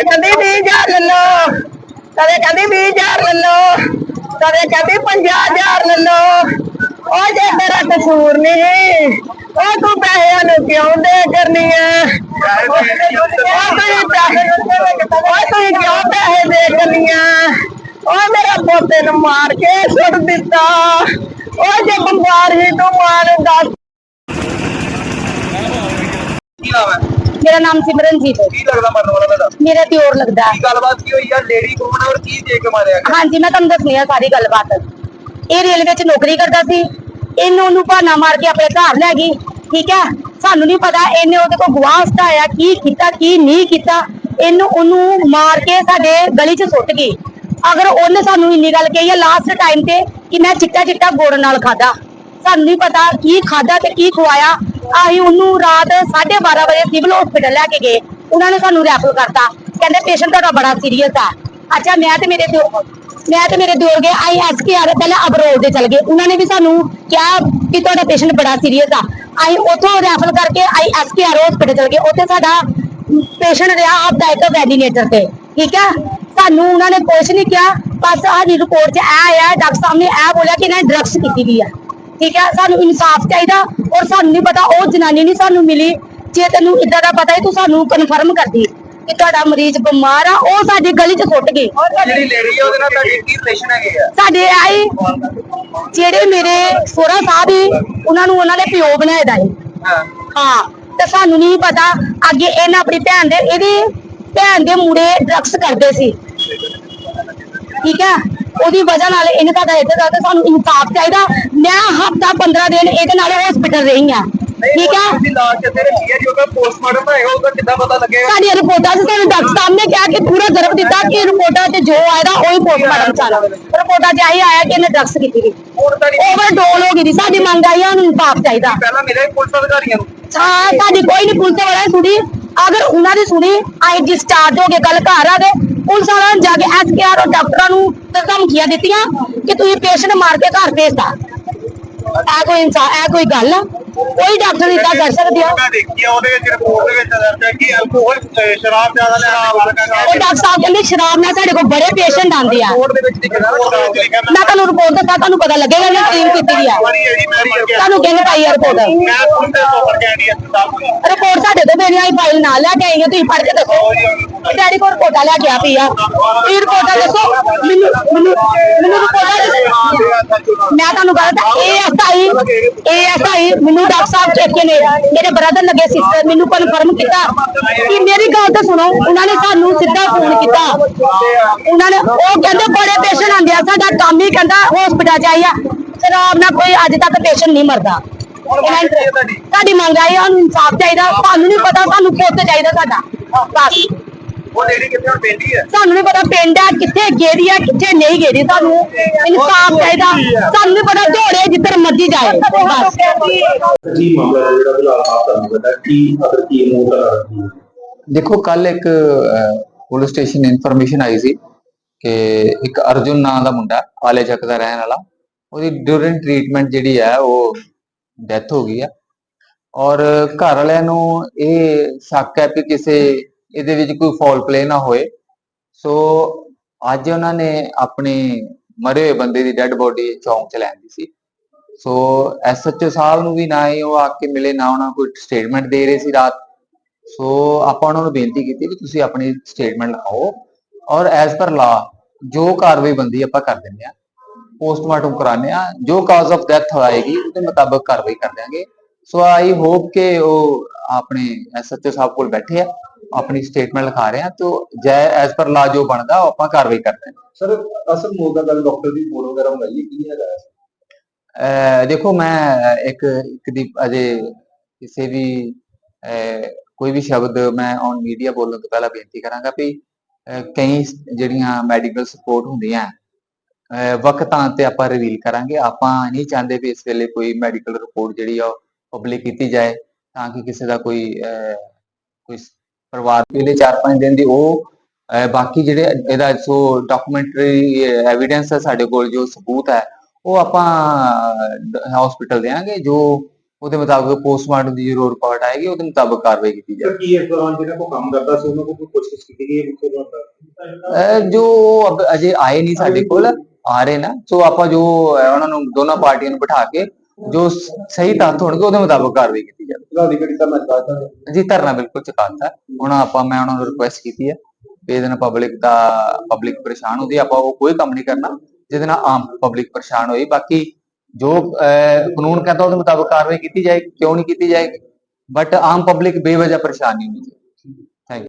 ਕਦੇ ਕਹਿੰਦੀ 20000 ਲੈ ਲਓ ਕਦੇ ਕਹਿੰਦੀ 20000 ਲੈ ਲਓ ਕਦੇ ਕਹਿੰਦੀ 50000 ਲੈ ਲਓ ਉਹ ਜੇ ਤੇਰਾ ਕਸੂਰ ਨਹੀਂ, ਉਹ ਤੂੰ ਪੈਸਿਆਂ ਨੂੰ ਕਿਉਂ ਦੇ ਕਰਨੀ ਹੈ ਉਹ ਤੁਸੀਂ ਪੈਸੇ ਉਹ ਤੁਸੀਂ ਕਿਉਂ ਪੈਸੇ ਦੇ ਕਰਨੀ ਹੈ ਉਹ ਮੇਰਾ ਪੋਤੇ ਨੂੰ ਮਾਰ ਕੇ ਸੁੱਟ ਦਿੱਤਾ। ਉਹ ਜੇ ਬੰਗਾਰ ਹੀ ਤੂੰ ਮਾਰ ਦੱਸ ਕੀ ਨਾਮ ਮੇਰਾ ਨਾਮ ਸਿਮਰਨਜੀਤ ਹੈ। ਕੀ ਲੱਗਦਾ ਮਰਨ ਵਾਲਾ ਤੁਹਾਡਾ ਮੇਰਾ ਦਿਓਰ ਲੱਗਦਾ। ਕੀ ਗੱਲਬਾਤ ਕੀ ਹੋਈ ਆ ਲੇਡੀ ਕੌਣ ਔਰ ਕੀ ਦੇ ਕੇ ਮਾਰਿਆ ਗਿਆ? ਹਾਂਜੀ ਮੈਂ ਤੁਹਾਨੂੰ ਦੱਸਣੀ ਆ ਸਾਰੀ ਗੱਲਬਾਤ। ਇਹ ਰੇਲਵੇ 'ਚ ਨੌਕਰੀ ਕਰਦਾ ਸੀ। ਇਹਨੂੰ ਉਹਨੂੰ ਬਹਾਨਾ ਮਾਰ ਕੇ ਆਪਣੇ ਘਰ ਲੈ ਗਈ। ਠੀਕ ਹੈ? ਸਾਨੂੰ ਨਹੀਂ ਪਤਾ ਇਹਨੇ ਉਹਦੇ ਕੋਲ ਗਵਾਹ ਹਟਾਇਆ ਕੀ ਕੀਤਾ ਕੀ ਨਹੀਂ ਕੀਤਾ। ਇਹਨੂੰ ਉਹਨੂੰ ਮਾਰ ਕੇ ਸਾਡੇ ਗਲੀ 'ਚ ਸੁੱਟ ਗਈ। ਅਗਰ ਉਹਨੇ ਸਾਨੂੰ ਇੰਨੀ ਗੱਲ ਕਹੀ ਹੈ ਲਾਸਟ ਟਾਈਮ ਤੇ ਕਿ ਮੈਂ ਚਿੱਟਾ ਚਿੱਟਾ ਗੁੜ ਨਾਲ ਖਾਦਾ ਸਾਨੂੰ ਨਹੀਂ ਪਤਾ ਕੀ ਖਾਦਾ ਤੇ ਕੀ ਖਵਾਇਆ। ਅਸੀਂ ਉਹਨੂੰ ਰਾਤ 12:30 ਵਜੇ ਸਿਵਲ ਹਸਪੀਟਲ ਲੈ ਕੇ ਗਏ। ਉਹਨਾਂ ਨੇ ਸਾਨੂੰ ਰੈਫਰ ਕਰਤਾ। ਕਹਿੰਦੇ ਪੇਸ਼ੈਂਟ ਤੁਹਾਡਾ ਬੜਾ ਸੀਰੀਅਸ ਆ। ਅੱਛਾ, ਮੈਂ ਤੇ ਮੇਰੇ ਦਿਓ ਮੈਂ ਤੇ ਮੇਰੇ ਦਿਓਰ ਗਏ। ਆਈ ਐਸ ਪਹਿਲਾਂ ਅਬਰੋਡ ਦੇ ਚਲ ਗਏ। ਉਹਨਾਂ ਨੇ ਵੀ ਸਾਨੂੰ ਕਿਹਾ ਕਿ ਤੁਹਾਡਾ ਪੇਸ਼ੈਂਟ ਬੜਾ ਸੀਰੀਅਸ ਆ। ਅਸੀਂ ਉੱਥੋਂ ਰੈਫਰ ਕਰਕੇ ਆਈ ਐਸ ਹਸਪੀਟਲ ਚਲ ਗਏ। ਉੱਥੇ ਸਾਡਾ ਪੇਸ਼ੈਂਟ ਰਿਹਾ ਆਪਦਾ ਵੈਡੀਨੇਟਰ ਤੇ। ਠੀਕ ਆ? ਸਾਨੂੰ ਉਹਨਾਂ ਨੇ ਕੁਛ ਨਹੀਂ ਕਿਹਾ। ਬਸ ਸਾਡੀ ਰਿਪੋਰਟ 'ਚ ਇਹ ਆਇਆ, ਡਾਕਟਰ ਸਾਹਿਬ ਨੇ ਇਹ ਬੋਲਿਆ ਕਿ ਇਹਨਾਂ ਡਰੱਗਸ ਕੀਤੀ ਗਈ ਆ। ਠੀਕ ਹੈ? ਸਾਨੂੰ ਇਨਸਾਫ ਚਾਹੀਦਾ ਔਰ ਸਾਨੂੰ ਨਹੀਂ ਪਤਾ ਉਹ ਜਨਾਨੀ ਨਹੀਂ ਸਾਨੂੰ ਮਿਲੀ। ਜੇ ਤੈਨੂੰ ਇਦਾਂ ਦਾ ਪਤਾ ਹੈ ਤੂੰ ਸਾਨੂੰ ਕਨਫਰਮ ਕਰਦੀ ਕਿ ਤੁਹਾਡਾ ਮਰੀਜ਼ ਬਿਮਾਰ ਆ ਉਹ ਸਾਡੀ ਗਲੀ 'ਚ ਸੁੱਟ ਗਈ ਜਿਹੜੀ ਲੇਡੀ ਹੈ ਉਹਦੇ ਨਾਲ ਤੁਹਾਡੀ ਕੀ ਰਿਲੇਸ਼ਨ ਹੈਗੇ ਆ? ਸਾਡੇ ਆਏ ਜਿਹੜੇ ਮੇਰੇ ਸੋਹਰਾ ਸਾਹਿਬ ਹੀ ਉਹਨਾਂ ਨੂੰ ਉਹਨਾਂ ਨੇ ਪਿਓ ਬਣਾਇਆ ਦਾ ਹਾਂ। ਹਾਂ ਤੇ ਸਾਨੂੰ ਨਹੀਂ ਪਤਾ ਅੱਗੇ ਇਹਨਾਂ ਆਪਣੀ ਭੈਣ ਦੇ ਇਹਦੀ ਭੈਣ ਦੇ ਮੁੰਡੇ ਡਰੱਗਸ ਕਰਦੇ ਸੀ। ਠੀਕ ਹੈ? ਉਹਦੀ ਵਜ੍ਹਾ ਨਾਲ ਇਹਨੇ ਸਾਡਾ ਇੱਥੇ ਦਾ ਤੇ ਸਾਨੂੰ ਇਨਸਾਫ ਚਾਹੀਦਾ। ਮੈਂ ਹਫਤਾ 15 ਦਿਨ ਇਹਦੇ ਨਾਲ ਹਸਪੀਟਲ ਰਹੀ ਆ ਠੀਕ ਹੈ? ਤੁਸੀਂ ਲਾਸ਼ ਇੱਥੇ ਰੱਖੀ ਹੈ? ਜੋ ਕਿ ਪੋਸਟਮਾਰਟਮ ਹੋਏਗਾ ਉਹਦਾ ਕਿੱਦਾਂ ਪਤਾ ਲੱਗੇਗਾ? ਸਾਡੀਆਂ ਰਿਪੋਰਟਾਂ 'ਚ ਸਾਨੂੰ ਡਾਕਟਰ ਸਾਹਿਬ ਨੇ ਕਿਹਾ ਕਿ ਪੂਰਾ ਜਰਬ ਦਿੱਤਾ ਕਿ ਰਿਪੋਰਟਾਂ 'ਚ ਜੋ ਆਏਗਾ ਉਹੀ ਪੋਸਟਮਾਰਟਮ ਚਾਲਾ ਰਿਪੋਰਟਾਂ 'ਚ ਆਹੀ ਆਇਆ ਕਿ ਇਹਨੇ ਡਰੱਗਸ ਕੀਤੀ ਤਾਂ ਨਹੀਂ। ਓਵਰਡੋਲ ਹੋ ਗਈ ਦੀ ਸਾਡੀ ਮੰਗ ਆਈ ਆ ਉਹਨੂੰ ਇਨਸਾਫ ਚਾਹੀਦਾ। ਪਹਿਲਾਂ ਮਿਲੇ ਪੁਲਿਸ ਅਧਿਕਾਰੀਆਂ ਨੂੰ? ਹਾਂ ਸਾਡੀ ਕੋਈ ਨਹੀਂ ਪੁਲਿਸ ਵਾਲਾ ਨੇ ਸੁਣੀ। ਅਗਰ ਉਹਨਾਂ ਦੀ ਸੁਣੀ ਆਈ ਡਿਸਚਾਰਜ ਹੋ ਕੇ ਗੱਲ ਘਰ ਆ ਗਏ। ਪੁਲਿਸ ਵਾਲਿਆਂ ਨੇ ਜਾ ਕੇ ਐਸਕੇਆਰ ਔਰ ਡਾਕਟਰਾਂ ਨੂੰ ਧਮਕੀਆਂ ਦਿੱਤੀਆਂ ਕਿ ਤੁਸੀਂ ਪੇਸ਼ੈਂਟ ਮਾਰ ਕੇ ਘਰ ਭੇਜਦਾ ਇਹ ਕੋਈ ਇਨਸਾਨ ਇਹ ਕੋਈ ਗੱਲ ਆ। ਕੋਈ ਡਾਕਟਰ ਇਦਾਂ ਕਰ ਸਕਦੇ ਆ। ਮੈਂ ਦੇਖੀ ਆ ਉਹਦੇ ਵਿੱਚ ਰਿਪੋਰਟ ਦੇ ਵਿੱਚ ਦਰਜ ਹੈ ਕਿ ਅਲਕੋਹਲ ਸ਼ਰਾਬ ਜ਼ਿਆਦਾ ਲੈਣਾ ਉਹ ਡਾਕਟਰ ਸਾਹਿਬ ਕਹਿੰਦੇ ਸ਼ਰਾਬ ਨਾਲ ਸਾਡੇ ਕੋਲ ਬੜੇ ਪੇਸ਼ੈਂਟ ਆਉਂਦੇ ਆ। ਰਿਪੋਰਟ ਦੇ ਵਿੱਚ ਲਿਖਿਆ ਨਾ ਮੈਂ ਤੁਹਾਨੂੰ ਰਿਪੋਰਟ ਦੱਸਾਂ ਤੁਹਾਨੂੰ ਪਤਾ ਲੱਗੇਗਾ ਇਹਨੇ ਟ੍ਰੀਮ ਕੀਤੀ ਆ। ਤੁਹਾਨੂੰ ਕਿਹਨੇ ਪਾਈ ਆ ਰਿਪੋਰਟ ਮੈਂ ਦੇ ਤੋਂ ਪਰ ਗਈ ਹਸਪਤਾਲ ਕੋਈ ਰਿਪੋਰਟ ਸਾਡੇ ਤੋਂ ਦੇਣੀ ਆਈ ਫਾਈਲ ਨਾਲ ਲੈ ਕੇ ਆਈ ਆ ਤੁਸੀਂ ਪੜ੍ਹ ਕੇ ਦੱਸੋ। ਡੈਡੀ ਕੋਲ ਰਿਪੋਰਟਾਂ ਲੈ ਗਿਆ ਪਈ ਆ। ਇਹ ਰਿਪੋਰਟਾਂ ਦੱਸੋ, ਮੈਨੂੰ ਮੈਨੂੰ ਮੈਨੂੰ ਰਿਪੋਰਟਾਂ ਦੱਸੋ ਮੈਂ ਤੁਹਾਨੂੰ ਗੱਲ ਤਾਂ ਇਹ ਐਸਆਈ ਇਹ ਐਸਆਈ ਮੈਨੂੰ ਡਾਕਟਰ ਸਾਹਿਬ ਚੇਕ ਨੇ, ਮੇਰੇ ਬ੍ਰਦਰ ਲੱਗੇ ਸਿਸਟਰ ਮੈਨੂੰ ਕਨਫਰਮ ਕੀਤਾ ਕਿ ਮੇਰੀ ਗੱਲ ਤਾਂ ਸੁਣੋ, ਉਹਨਾਂ ਨੇ ਸਾਨੂੰ ਸਿੱਧਾ ਫੋਨ ਕੀਤਾ। ਉਹਨਾਂ ਨੇ ਉਹ ਕਹਿੰਦੇ ਬੜੇ ਪੇਸ਼ੈਂਟ ਆਉਂਦੇ ਆ, ਸਾਡਾ ਕੰਮ ਹੀ ਕਹਿੰਦਾ ਹਸਪੀਟਲ ਚ ਆਈ ਆ। ਸ਼ਰਾਬ ਨਾਲ ਕੋਈ ਅੱਜ ਤੱਕ ਪੇਸ਼ੈਂਟ ਨਹੀਂ ਮਰਦਾ। ਇਹਨਾਂ ਸਾਡੀ ਮੰਗ ਆਈ ਸਾਨੂੰ ਇਨਸਾਫ ਚਾਹੀਦਾ ਸਾਨੂੰ ਨਹੀਂ ਪਤਾ ਸਾਨੂੰ ਪੁੱਤ ਚਾਹੀਦਾ ਸਾਡਾ। ਬਸ। ਉਹ ਲੇਡੀ ਕਿੱਥੇ ਹੁਣ ਪੈਂਦੀ ਹੈ ਸਾਨੂੰ ਨਹੀਂ ਪਤਾ ਪਿੰਡ ਆ ਕਿੱਥੇ ਗੇਰੀ ਆ ਕਿੱਥੇ ਨਹੀਂ ਗੇਰੀ ਸਾਨੂੰ ਇਨਸਾਫ ਚਾਹੀਦਾ। ਸਾਨੂੰ ਨਹੀਂ ਪਤਾ ਝੋੜੇ ਜਿੱਧਰ ਮਰਜ਼ੀ ਜਾਏ। ਬਸ। ਕੀ ਮਾਮਲਾ ਹੈ ਜਿਹੜਾ ਫਿਲਹਾਲ ਆਪ ਤੁਹਾਨੂੰ ਪਤਾ ਕੀ ਅਦਰ ਕੀ ਮੂੰਹ ਦਾ ਰੱਖੀ ਹੈ ਦੇਖੋ ਕੱਲ ਇੱਕ ਪੁਲਿਸ ਸਟੇਸ਼ਨ ਇਨਫੋਰਮੇਸ਼ਨ ਆਈ ਸੀ ਕਿ ਇੱਕ ਅਰਜੁਨ ਨਾਂ ਦਾ ਮੁੰਡਾ ਆਲੇ ਚੱਕ ਦਾ ਰਹਿਣ ਵਾਲਾ ਉਹਦੀ ਡਿਊਰਿੰਗ ਟ੍ਰੀਟਮੈਂਟ ਜਿਹੜੀ ਹੈ ਉਹ ਡੈਥ ਹੋ ਗਈ ਆ। ਔਰ ਘਰ ਵਾਲਿਆਂ ਨੂੰ ਇਹ ਸ਼ੱਕ ਹੈ ਕਿ ਕਿਸੇ ਇਹਦੇ ਵਿੱਚ ਕੋਈ ਫਾਲ ਪਲੇ ਨਾ ਹੋਏ। ਸੋ ਅੱਜ ਉਹਨਾਂ ਨੇ ਆਪਣੇ ਮਰੇ ਹੋਏ ਬੰਦੇ ਦੀ ਡੈੱਡ ਬੋਡੀ ਚੌਂਕ ਚ ਲੈਂਦੀ ਸੀ। ਸੋ ਐਸਐਚਓ ਸਾਹਿਬ ਨੂੰ ਵੀ ਨਾ ਹੀ ਉਹ ਆ ਕੇ ਮਿਲੇ, ਨਾ ਉਹਨਾਂ ਕੋਈ ਸਟੇਟਮੈਂਟ ਦੇ ਰਹੇ ਸੀ ਰਾਤ। ਸੋ ਆਪਾਂ ਉਹਨਾਂ ਨੂੰ ਬੇਨਤੀ ਕੀਤੀ ਕਿ ਤੁਸੀਂ ਆਪਣੀ ਸਟੇਟਮੈਂਟ ਲਿਖਾਓ ਔਰ ਐਜ਼ ਪਰ ਲਾ ਜੋ ਕਾਰਵਾਈ ਬੰਦੀ ਆਪਾਂ ਕਰ ਦਿੰਦੇ ਆ ਪੋਸਟਮਾਰਟਮ ਕਰਾਣੇ ਆ ਜੋ ਕਾਜ਼ ਆਫ ਡੈਥ ਹੋਏਗੀ, ਉਹਦੇ ਮੁਤਾਬਕ ਕਾਰਵਾਈ ਕਰ ਦਿਆਂਗੇ। ਸੋ ਆਈ ਹੋਪ ਕਿ ਉਹ ਆਪਣੇ ਐਸਐਚਓ ਸਾਹਿਬ ਕੋਲ ਬੈਠੇ ਆ ਆਪਣੀ ਸਟੇਟਮੈਂਟ ਲਿਖਾ ਰਹੇ ਆ ਤੋਂ ਜੈ ਐਜ਼ ਪਰ ਲਾ ਜੋ ਬਣਦਾ ਆਪਾਂ ਕਾਰਵਾਈ ਕਰਦੇ ਆ। ਸਰ ਅਸਲ ਦਾ ਗੱਲ ਡਾਕਟਰ ਦੀ ਫੋਟੋ ਵਗੈਰਾ ਮੰਗਾਈ ਕੀ ਹੈਗਾ ਅਹ ਦੇਖੋ ਮੈਂ ਇੱਕ ਇੱਕ ਦੀ ਅਜੇ ਕਿਸੇ ਵੀ ਕੋਈ ਵੀ ਸ਼ਬਦ ਮੈਂ ਔਨ ਮੀਡੀਆ ਬੋਲਣ ਤੋਂ ਪਹਿਲਾਂ ਬੇਨਤੀ ਕਰਾਂਗਾ ਵੀ ਕਈ ਜਿਹੜੀਆਂ ਮੈਡੀਕਲ ਸਪੋਰਟ ਹੁੰਦੀਆਂ ਵਕਤਾਂ ਤੇ ਆਪਾਂ ਰਿਵੀਲ ਕਰਾਂਗੇ। ਆਪਾਂ ਨਹੀਂ ਚਾਹੁੰਦੇ ਵੀ ਇਸ ਵੇਲੇ ਕੋਈ ਮੈਡੀਕਲ ਰਿਪੋਰਟ ਜਿਹੜੀ ਆ ਪਬਲਿਕ ਕੀਤੀ ਜਾਏ ਤਾਂ ਕਿ ਕਿਸੇ ਦਾ ਕੋਈ ਕੋਈ ਪਰਿਵਾਰ ਪਹਿਲੇ 4-5 ਦਿਨ ਦੀ ਉਹ ਬਾਕੀ ਜਿਹੜੇ ਇਹਦਾ ਸੋ ਡਾਕੂਮੈਂਟਰੀ ਐਵੀਡੈਂਸ ਹੈ ਸਾਡੇ ਕੋਲ ਜੋ ਸਬੂਤ ਹੈ ਉਹ ਆਪਾਂ ਹਸਪੀਟਲ ਦੇਾਂਗੇ ਜੋ ਉਹਦੇ ਮੁਤਾਬਕ ਪੋਸਟਮਾਰਟਮ ਦੀ ਜੋ ਰਿਪੋਰਟ ਆਏਗੀ ਉਹਦੇ ਮੁਤਾਬਕ ਕਾਰਵਾਈ ਕੀਤੀ ਜਾਏਗੀ ਸਰ ਕੀ ਇਸ ਦੌਰਾਨ ਜਿਹੜਾ ਕੋ ਕੰਮ ਕਰਦਾ ਸੀ ਉਹਨਾਂ ਕੋਲ ਕੋਈ ਕੋਸ਼ਿਸ਼ ਕੀਤੀ ਗਈ ਹੈ ਜੋ ਅਜੇ ਆਏ ਨਹੀਂ ਸਾਡੇ ਕੋਲ ਆ ਰਹੇ ਨਾ ਸੋ ਆਪਾਂ ਜੋ ਉਹਨਾਂ ਨੂੰ ਦੋਨਾਂ ਪਾਰਟੀਆਂ ਨੂੰ ਬਿਠਾ ਕੇ ਜੋ ਸਹੀ ਤੱਥ ਹੋਣਗੇ ਉਹਦੇ ਮੁਤਾਬਕ ਕਾਰਵਾਈ ਕੀਤੀ ਜਾਵੇ। ਫਿਲਹਾਲ ਦੀ ਘੜੀ ਤਾਂ ਮੈਂ ਦੱਸਦਾ ਜੀ ਧਰਨਾ ਬਿਲਕੁਲ ਚੁਕਾਤਾ ਹੁਣ ਆਪਾਂ ਮੈਂ ਉਹਨਾਂ ਨੂੰ ਰਿਕੁਐਸਟ ਕੀਤੀ ਹੈ ਵੀ ਇਹਦੇ ਨਾਲ ਪਬਲਿਕ ਦਾ ਪਬਲਿਕ ਪਰੇਸ਼ਾਨ ਹੁੰਦੀ ਆਪਾਂ ਉਹ ਕੋਈ ਕੰਮ ਨਹੀਂ ਕਰਨਾ ਜਿਹਦੇ ਨਾਲ ਆਮ ਪਬਲਿਕ ਪਰੇਸ਼ਾਨ ਹੋਈ। ਬਾਕੀ ਜੋ ਕਾਨੂੰਨ ਕਹਿੰਦਾ ਉਹਦੇ ਮੁਤਾਬਕ ਕਾਰਵਾਈ ਕੀਤੀ ਜਾਏਗੀ ਕਿਉਂ ਨਹੀਂ ਕੀਤੀ ਜਾਏਗੀ? ਬਟ ਆਮ ਪਬਲਿਕ ਬੇਵਜ੍ਹਾ ਪਰੇਸ਼ਾਨ ਨਹੀਂ ਹੋਣੀ ਚਾਹੀਦੀ